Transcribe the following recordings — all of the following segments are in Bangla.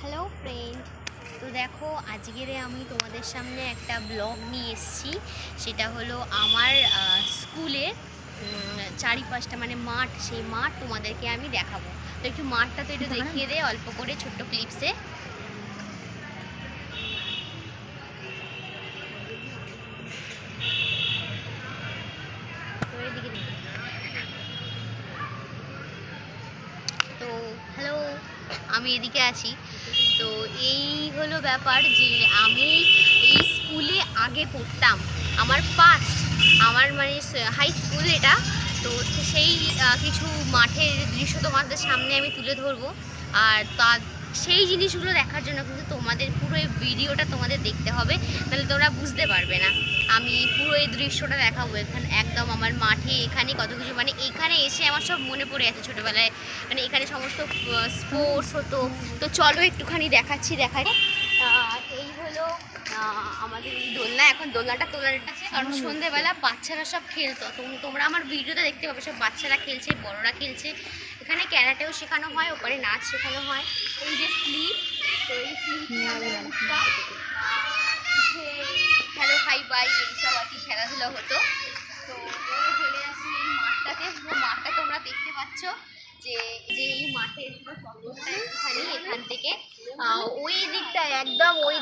হ্যালো ফ্রেন্ড তো দেখো আজকের আমি তোমাদের সামনে একটা ব্লগ নিয়ে এসেছি। সেটা হলো আমার স্কুলে চারিপাশটা মানে মাঠ সেই মাঠ তোমাদেরকে আমি দেখাবো। তো একটু মাঠটা তো একটু দেখিয়ে দে অল্প করে ছোট্ট ক্লিপসে আমি এদিকে আছি। এই হলো ব্যাপার যে আমি এই স্কুলে আগে পড়তাম। আমার পাস্ট আমার মানে হাই স্কুল এটা। তো সেই কিছু মাঠের দৃশ্য তোমাদের সামনে আমি তুলে ধরবো। আর তা সেই জিনিসগুলো দেখার জন্য কিন্তু তোমাদের পুরো এই ভিডিওটা তোমাদের দেখতে হবে তাহলে তোমরা বুঝতে পারবে না। আমি পুরো এই দৃশ্যটা দেখাবো এখানে, একদম আমার মাঠে এখানে কত কিছু মানে এখানে এসে আমার সব মনে পড়ে আছে ছোটোবেলায়। মানে এখানে সমস্ত স্পোর্টস হতো। তো চলো একটুখানি দেখাচ্ছি, দেখাই। এই হলো আমাদের এই দোলনা। এখন দোলনাটা তোলার কারণ সন্ধেবেলা বাচ্চারা সব খেলতো। তোমরা আমার ভিডিওতে দেখতে পাবে, সব বাচ্চারা খেলছে, বড়রা খেলছে। এখানে ক্যারাটেও শেখানো হয়, ওপরে নাচ শেখানো হয়। এই যে স্লিপ, তো এই স্লিপ হ্যালো হাই বাই এইসব আর কি খেলাধুলা হতো। তো চলে আসি এই মাঠটাতে। পুরো মাঠটা তোমরা দেখতে পাচ্ছ যে যে এই মাঠের একটুখানি এখান থেকে ওই দিকটা একদম ওই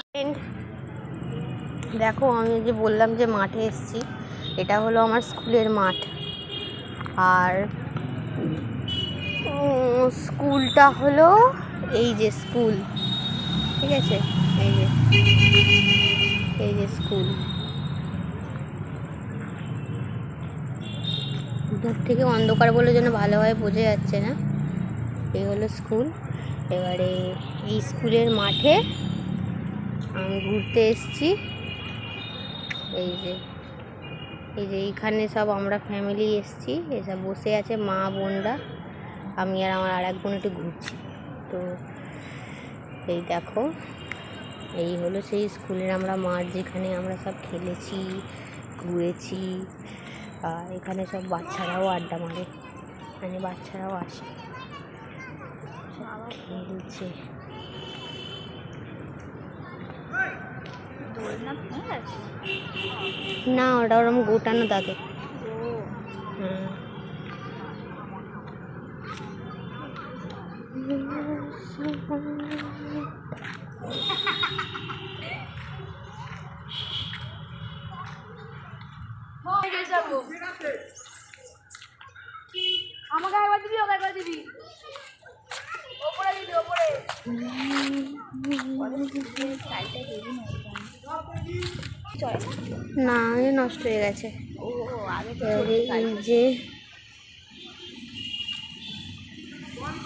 দেখো, আমি যে বললাম যে মাঠে এসেছি, এটা হলো আমার স্কুলের মাঠ। আর স্কুলটা হলো এই যে স্কুল। ঠিক আছে? এই যে। এই যে স্কুল। দূর থেকে অন্ধকার বলে জন্য ভালোভাবে বোঝা যাচ্ছে না। এই হলো স্কুল। এবারে এই স্কুলের মাঠে আমি ঘুরতে এসেছি। এই যে। এই যে এইখানে সব আমরা ফ্যামিলি এসেছি। এসব বসে আছে মা, বোনরা। আমি আর আমার আর এক বোন একটু ঘুরছি। তো এই দেখো এই হলো সেই স্কুলের আমরা মাঠ যেখানে আমরা সব খেলেছি ঘুরেছি আর এখানে সব বাচ্চারাও আড্ডা মারে মানে বাচ্চারাও আসে। খেলছে। না ওটা ওরম গোটানো দাদু। হ্যাঁ আমাকে একবার দিবি ওকে একবার দিবি ওপরে দিবি ওপরে না এ নষ্ট হয়ে গেছে। ও আগে যে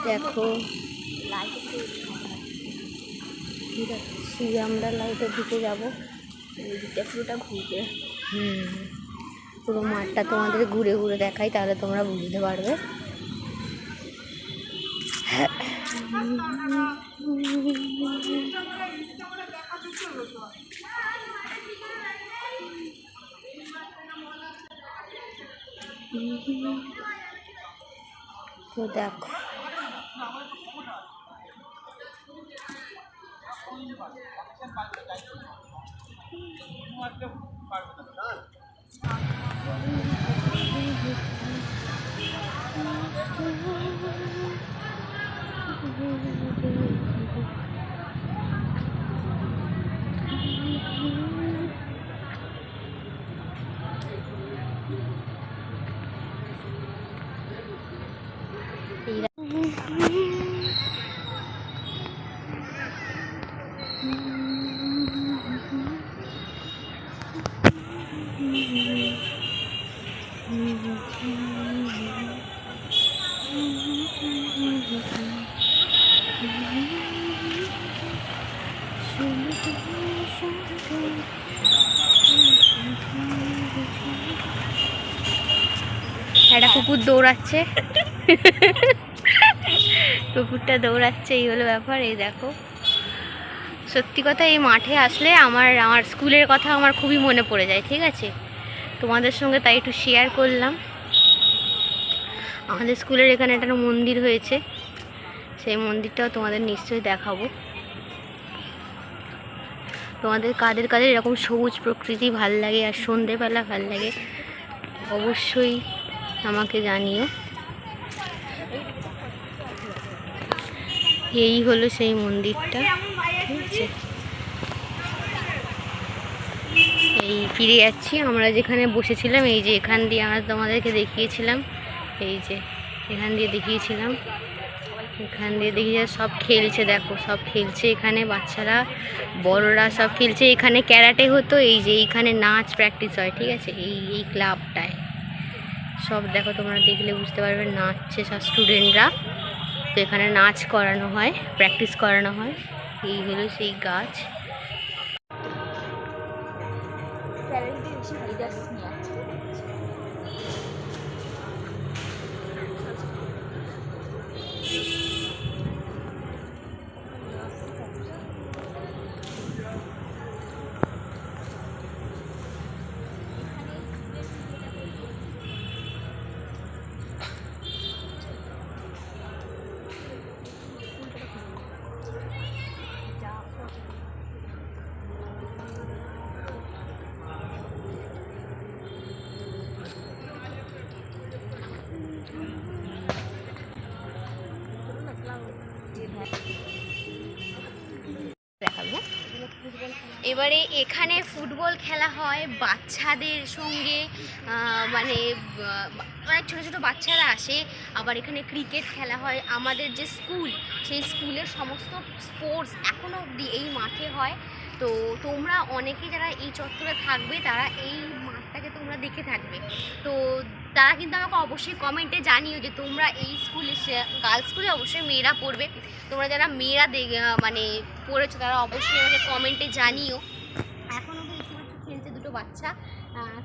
দেখো। যাচ্ছি আমরা লাইটের দিকে যাব। এইদিকটা পুরোটা ঘুরবে। হুম। পুরো মাঠটা তোমাদের ঘুরে ঘুরে দেখাই তাহলে তোমরা বুঝতে পারবে। তো দেখো। Mm-hmm. একটা কুকুর দৌড়াচ্ছে। কুকুরটা দৌড়াচ্ছে, এই হলো ব্যাপার, এই দেখো। সত্যি কথা, এই মাঠে আসলে আমার আমার স্কুলের কথা আমার খুবই মনে পড়ে যায়, ঠিক আছে? তোমাদের সঙ্গে তাই একটু শেয়ার করলাম। আমাদের স্কুলের এখানে একটা মন্দির হয়েছে। সেই মন্দিরটাও তোমাদের নিশ্চয়ই দেখাবো। তোমাদের কাদের কাদের এরকম সবুজ প্রকৃতি ভালো লাগে আর সন্ধেবেলা ভালো লাগে, অবশ্যই আমাকে জানিও। এই হলো সেই মন্দিরটা, ঠিক আছে? এই ফিরে যাচ্ছি, আমরা যেখানে বসেছিলাম, এই যে এখান দিয়ে আমরা তোমাদেরকে দেখিয়েছিলাম, এই যে এখান দিয়ে দেখিয়েছিলাম। এখান দিয়ে দেখি সব খেলছে, দেখো সব খেলছে এখানে, বাচ্চারা, বড়রা সব খেলছে। এখানে ক্যারাটে হতো, এই যে এইখানে নাচ প্র্যাকটিস হয়, ঠিক আছে? এই এই ক্লাবটায় সব দেখো তোমরা দেখলে বুঝতে পারবে, নাচছে সব স্টুডেন্টরা তো এখানে নাচ করানো হয় প্র্যাকটিস করানো হয়। এই হলো সেই গাছ। এবারে এখানে ফুটবল খেলা হয় বাচ্চাদের সঙ্গে মানে অনেক ছোটো ছোটো বাচ্চারা আসে। আবার এখানে ক্রিকেট খেলা হয়। আমাদের যে স্কুল, সেই স্কুলের সমস্ত স্পোর্টস এখনও অবধি এই মাঠে হয়। তো তোমরা অনেকে যারা এই চত্বরে থাকবে, তারা এই দেখে থাকবে। তো তারা কিন্তু আমাকে অবশ্যই কমেন্টে জানিও যে তোমরা এই স্কুলে গার্লস স্কুলে অবশ্যই মেয়েরা পড়বে। তোমরা যারা মেয়েরা মানে পড়েছো তারা অবশ্যই আমাকে কমেন্টে জানিও। এখনও দেখতে পাচ্ছ খেলছে দুটো বাচ্চা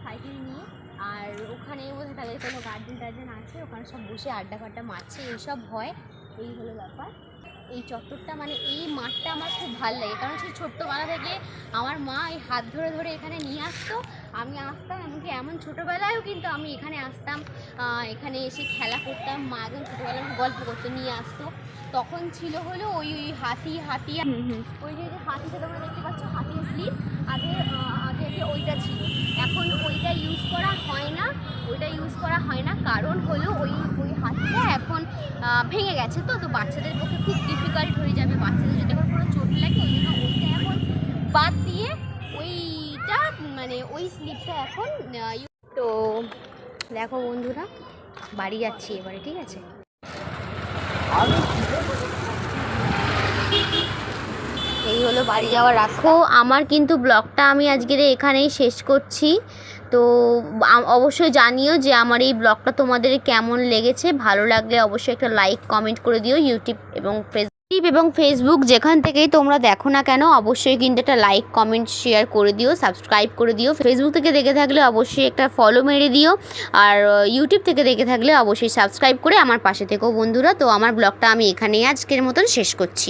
সাইকেল নিয়ে। আর ওখানে বোধহয় তাদের কোনো গার্জেন টার্জেন আছে, ওখানে সব বসে আড্ডা ফাড্ডা মারছে এইসব হয় এই হলো ব্যাপার। এই চত্বরটা মানে এই মাঠটা আমার খুব ভালো লাগে। কারণ সেই ছোট্টবেলা থেকে আমার মা এই হাত ধরে ধরে এখানে নিয়ে আসতো আমি আসতাম এমনকি এমন ছোটোবেলায়ও কিন্তু আমি এখানে আসতাম এখানে এসে খেলা করতাম মা একদম ছোটোবেলায় গল্প করতে নিয়ে আসতো। তখন ছিল হলো ওই ওই হাতি হাতি ওই যে হাতিটা তোমরা দেখতে পাচ্ছ হাতি স্লিপ আগে আগে আগে ওইটা ছিল। এখন ওইটা ইউজ করা হয় না ওইটা ইউজ করা হয় না কারণ হলো ওই ওই হাতিটা এখন ভেঙে গেছে তো তো বাচ্চাদের পক্ষে খুব ডিফিকাল্ট হয়ে যাবে বাচ্চাদের যদি মানে ওই স্লিপটা এখন তো দেখো বন্ধুরা, বাড়ি যাচ্ছি এবারে, ঠিক আছে? এই হলো বাড়ি যাওয়ার রাস্তা। আমার কিন্তু ব্লগটা আমি আজকের এখানেই শেষ করছি। তো অবশ্যই জানিও যে আমার এই ব্লগটা তোমাদের কেমন লেগেছে, ভালো লাগলে অবশ্যই একটা লাইক কমেন্ট করে দিও ইউটিউব এবং ফেসবুক এবং ফেসবুক যেখান থেকেই তোমরা দেখো না কেন, অবশ্যই কিন্তু একটা লাইক কমেন্ট শেয়ার করে দিও সাবস্ক্রাইব করে দিও। ফেসবুক থেকে দেখে থাকলে অবশ্যই একটা ফলো মেরে দিও, আর ইউটিউব থেকে দেখে থাকলে অবশ্যই সাবস্ক্রাইব করে আমার পাশে থেকেও বন্ধুরা। তো আমার ব্লগটা আমি এখানেই আজকের মতন শেষ করছি।